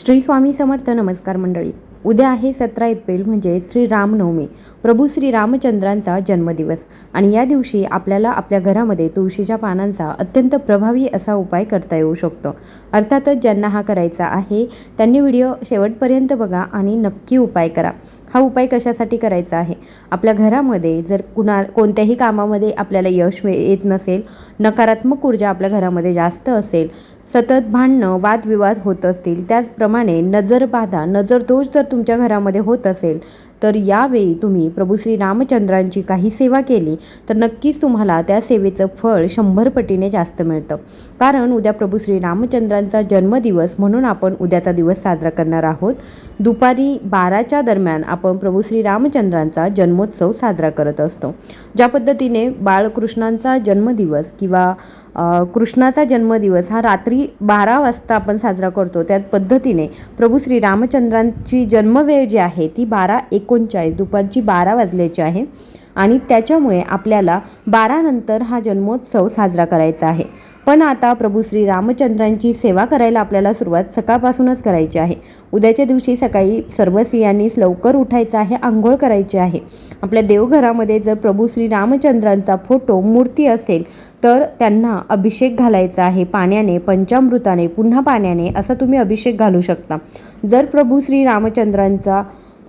श्री स्वामी समर्थ नमस्कार मंडळी. उद्या आहे सतरा एप्रिल म्हणजे श्री रामनवमी. प्रभू श्री रामचंद्रांचा जन्मदिवस. आणि या दिवशी आपल्याला आपल्या घरामध्ये तुळशीच्या पानांचा अत्यंत प्रभावी असा उपाय करता येऊ शकतो. अर्थातच ज्यांना हा करायचा आहे त्यांनी व्हिडिओ शेवटपर्यंत बघा आणि नक्की उपाय करा. हा उपाय कशासाठी करायचा आहे? आपल्या घरामध्ये जर कुणा कोणत्याही कामामध्ये आपल्याला यश येत नसेल नकारात्मक ऊर्जा आपल्या घरामध्ये जास्त असेल सतत भांडणं वादविवाद होत असतील त्याचप्रमाणे नजरबाधा नजरदोष जर तुमच्या घरामध्ये होत असेल तर यावेळी तुम्ही प्रभू श्री रामचंद्रांची काही सेवा केली तर नक्कीच तुम्हाला त्या सेवेचं फळ शंभर पटीने जास्त मिळतं. कारण उद्या प्रभू श्री रामचंद्रांचा जन्मदिवस म्हणून आपण उद्याचा दिवस साजरा करणार आहोत. दुपारी बाराच्या दरम्यान आपण प्रभू श्री रामचंद्रांचा जन्मोत्सव साजरा करत असतो. ज्या पद्धतीने बाळकृष्णांचा जन्मदिवस किंवा कृष्णाचा जन्मदिवस हा रात्री बारा वाजता आपण साजरा करतो त्याच पद्धतीने प्रभू श्री रामचंद्रांची जन्मवेळ जी आहे ती बारा एकोणचाळीस दुपारची बारा वाजल्याची आहे. आणि त्याच्यामुळे आपल्याला बारानंतर हा जन्मोत्सव साजरा करायचा आहे. पण आता प्रभू श्री रामचंद्रांची सेवा करायला आपल्याला सुरुवात सकाळपासूनच करायची आहे. उद्याच्या दिवशी सकाळी सर्व स्त्रियांनीच लवकर उठायचं आहे आंघोळ करायची आहे. आपल्या देवघरामध्ये जर प्रभू श्री रामचंद्रांचा फोटो मूर्ती असेल तर त्यांना अभिषेक घालायचा आहे. पाण्याने पंचामृताने पुन्हा पाण्याने असा तुम्ही अभिषेक घालू शकता. जर प्रभू श्री रामचंद्रांचा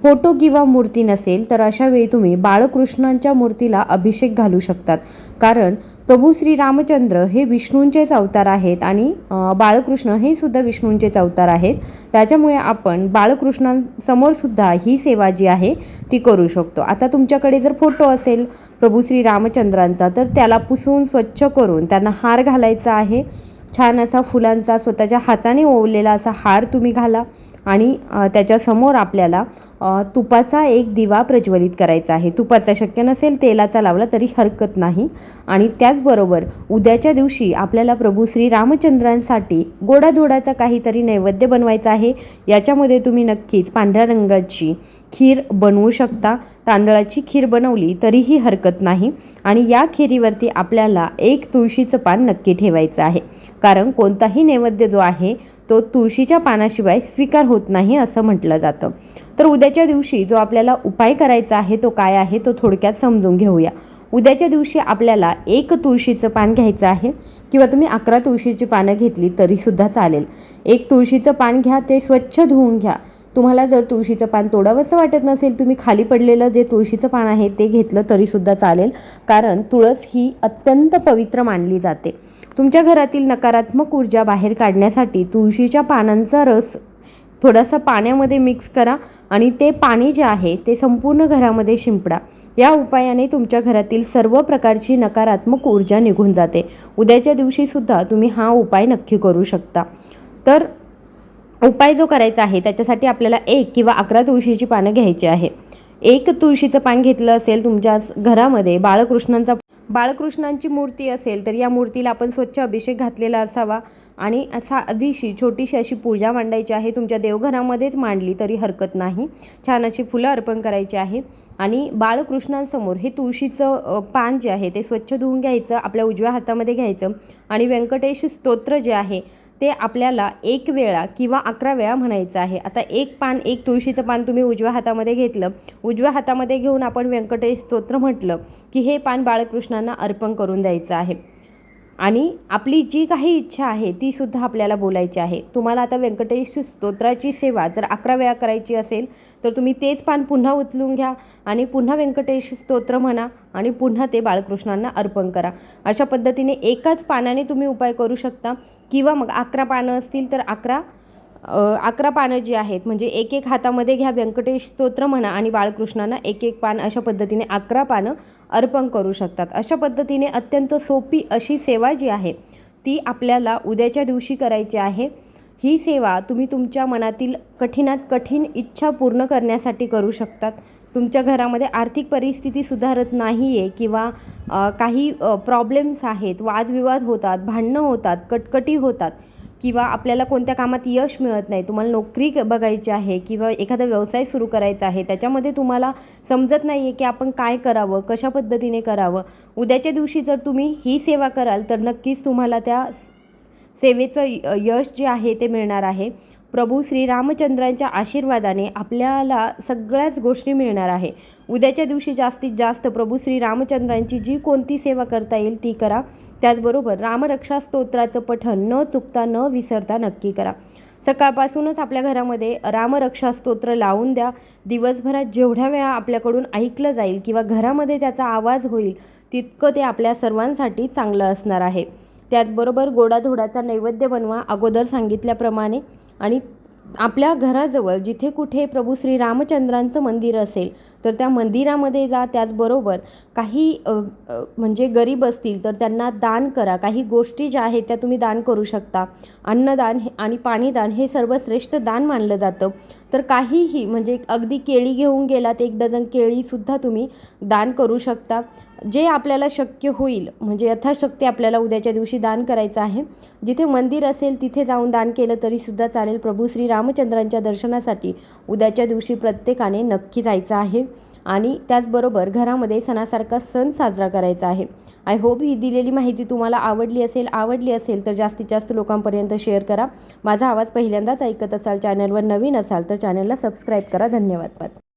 फोटो किंवा मूर्ती नसेल तर अशा वेळी तुम्ही बाळकृष्णांच्या मूर्तीला अभिषेक घालू शकतात. कारण प्रभू श्री रामचंद्र हे विष्णूंचेच अवतार आहेत आणि बाळकृष्ण हे सुद्धा विष्णूंचेच अवतार आहेत. त्याच्यामुळे आपण बाळकृष्णांसमोर सुद्धा ही सेवा जी आहे ती करू शकतो. आता तुमच्याकडे जर फोटो असेल प्रभू श्री रामचंद्रांचा तर त्याला पुसून स्वच्छ करून त्यांना हार घालायचा आहे. छान असा फुलांचा स्वतःच्या हाताने ओवलेला असा हार तुम्ही घाला. आणि त्याच्यासमोर आपल्याला तुपाचा एक दिवा प्रज्वलित करायचा आहे. तुपाचा शक्य नसेल तेलाचा लावला तरी हरकत नाही. आणि त्याचबरोबर उद्याच्या दिवशी आपल्याला प्रभू श्री रामचंद्रांसाठी गोडाधोडाचा काहीतरी नैवेद्य बनवायचा आहे. याच्यामध्ये तुम्ही नक्कीच पांढऱ्या रंगाची खीर बनवू शकता. तांदळाची खीर बनवली तरीही हरकत नाही. आणि या खिरीवरती आपल्याला एक तुळशीचं पान नक्की ठेवायचं आहे. कारण कोणताही नैवेद्य जो आहे तो तुळशीच्या पानाशिवाय स्वीकार होत नाही असं म्हटलं जातं. तर उद्याच्या दिवशी जो आपल्याला उपाय करायचा आहे तो काय आहे तो थोडक्यात समजून घेऊया. उद्याच्या दिवशी आपल्याला एक तुळशीचं पान घ्यायचं आहे किंवा तुम्ही अकरा तुळशीची पानं घेतली तरीसुद्धा चालेल. एक तुळशीचं पान घ्या ते स्वच्छ धुवून घ्या. तुम्हाला जर तुळशीचं पान तोडावंसं वाटत नसेल तुम्ही खाली पडलेलं जे तुळशीचं पान आहे ते घेतलं तरीसुद्धा चालेल. कारण तुळस ही अत्यंत पवित्र मानली जाते. तुमच्या घरातील नकारात्मक ऊर्जा बाहेर काढण्यासाठी तुळशीच्या पानांचा रस थोडासा पाण्यामध्ये मिक्स करा आणि ते पाणी जे आहे ते संपूर्ण घरामध्ये शिंपडा. या उपायाने तुमच्या घरातील सर्व प्रकारची नकारात्मक ऊर्जा निघून जाते. उद्याच्या दिवशीसुद्धा तुम्ही हा उपाय नक्की करू शकता. तर उपाय जो करायचा आहे त्याच्यासाठी आपल्याला एक किंवा अकरा तुळशीची पानं घ्यायची आहे. एक तुळशीचं पान घेतलं असेल तुमच्या घरामध्ये बाळकृष्णांचा बाळकृष्णांची मूर्ती असेल तर या मूर्तीला आपण स्वच्छ अभिषेक घातलेला असावा. आणि असा आधीशी छोटीशी अशी पूजा मांडायची आहे. तुमच्या देवघरामध्येच मांडली तरी हरकत नाही. छान अशी फुलं अर्पण करायची आहे आणि बाळकृष्णांसमोर हे तुळशीचं पान जे आहे ते स्वच्छ धुवून घ्यायचं आपल्या उजव्या हातामध्ये घ्यायचं. आणि व्यंकटेश स्तोत्र जे आहे ते आपल्याला एक वेळा किंवा अकरा वेळा म्हणायचं आहे. आता एक पान एक तुळशीचं पान तुम्ही उजव्या हातामध्ये घेतलं. उजव्या हातामध्ये घेऊन आपण व्यंकटेश स्तोत्र म्हटलं की हे पान बाळकृष्णांना अर्पण करून द्यायचं आहे. आणि आपली जी काही इच्छा आहे ती सुद्धा आपल्याला बोलायची आहे. तुम्हाला आता व्यंकटेश स्तोत्राची सेवा जर अकरा वेळा करायची असेल तर तुम्ही तेच पान पुन्हा उचलून घ्या आणि पुन्हा व्यंकटेश स्तोत्र म्हणा आणि पुन्हा ते बाळकृष्णांना अर्पण करा. अशा पद्धतीने एकाच पानाने तुम्ही उपाय करू शकता. किंवा मग अकरा पानं असतील तर अकरा अकरा पानं जी आहेत म्हणजे एक एक हातामध्ये घ्या व्यंकटेश स्तोत्र म्हणा आणि बाळकृष्णांना एक एक पान अशा पद्धतीने अकरा पानं अर्पण करू शकतात. अशा पद्धतीने अत्यंत सोपी अशी सेवा जी आहे ती आपल्याला उद्याच्या दिवशी करायची आहे. ही सेवा तुम्ही तुमच्या मनातील कठीणात कठीण इच्छा पूर्ण करण्यासाठी करू शकतात. तुमच्या घरामध्ये आर्थिक परिस्थिती सुधारत नाही आहे किंवा काही प्रॉब्लेम्स आहेत वादविवाद होतात भांडणं होतात कटकटी होतात किंवा आपल्याला कोणत्या कामात यश मिळत नाही तुम्हाला नोकरी बघायची आहे किंवा एखादा व्यवसाय सुरू करायचा आहे त्याच्यामध्ये तुम्हाला समजत नाही आहे की आपण काय करावं कशा पद्धतीने करावं. उद्याच्या दिवशी जर तुम्ही ही सेवा कराल तर नक्कीच तुम्हाला त्या सेवेचं य- यश जे आहे ते मिळणार आहे. प्रभू श्रीरामचंद्रांच्या आशीर्वादाने आपल्याला सगळ्याच गोष्टी मिळणार आहे. उद्याच्या दिवशी जास्तीत जास्त प्रभू श्रीरामचंद्रांची जी कोणती सेवा करता येईल ती करा. त्याचबरोबर रामरक्षा स्तोत्राचं पठण न चुकता न विसरता नक्की करा. सकाळपासूनच आपल्या घरामध्ये रामरक्षा स्तोत्र लावून द्या. दिवसभरात जेवढ्या वेळा आपल्याकडून ऐकलं जाईल किंवा घरामध्ये त्याचा आवाज होईल तितकं ते आपल्या सर्वांसाठी चांगलं असणार आहे. त्याचबरोबर गोडाधोडाचा नैवेद्य बनवा अगोदर सांगितल्याप्रमाणे. आणि आपल्या घराजवळ जिथे कुठे प्रभू श्रीरामचंद्रांचं मंदिर असेल तर त्या मंदिरामध्ये जा त्याचबरोबर काही म्हणजे गरीब असतील तर त्यांना दान करा. काही गोष्टी ज्या आहेत त्या तुम्ही दान करू शकता. अन्नदान हे आणि पाणीदान हे सर्वश्रेष्ठ दान मानलं जातं. तर काहीही म्हणजे अगदी केळी घेऊन गेलात एक डझन केळीसुद्धा तुम्ही दान करू शकता. जे आपल्याला शक्य होईल म्हणजे यथाशक्ती आपल्याला उद्याच्या दिवशी दान करायचं आहे. जिथे मंदिर असेल तिथे जाऊन दान केलं तरीसुद्धा चालेल. प्रभू श्री रामचंद्रांच्या दर्शनासाठी उद्याच्या दिवशी प्रत्येकाने नक्की जायचं आहे. आणि त्याचबरोबर घरामध्ये सणासारखा सण साजरा करायचा आहे. आय होप ही दिलेली माहिती तुम्हाला आवडली असेल आवडली असेल तर जास्तीत जास्त लोकांपर्यंत शेअर करा. माझा आवाज पहिल्यांदाच ऐकत असाल चॅनलवर नवीन असाल तर चॅनलला सबस्क्राईब करा. धन्यवाद.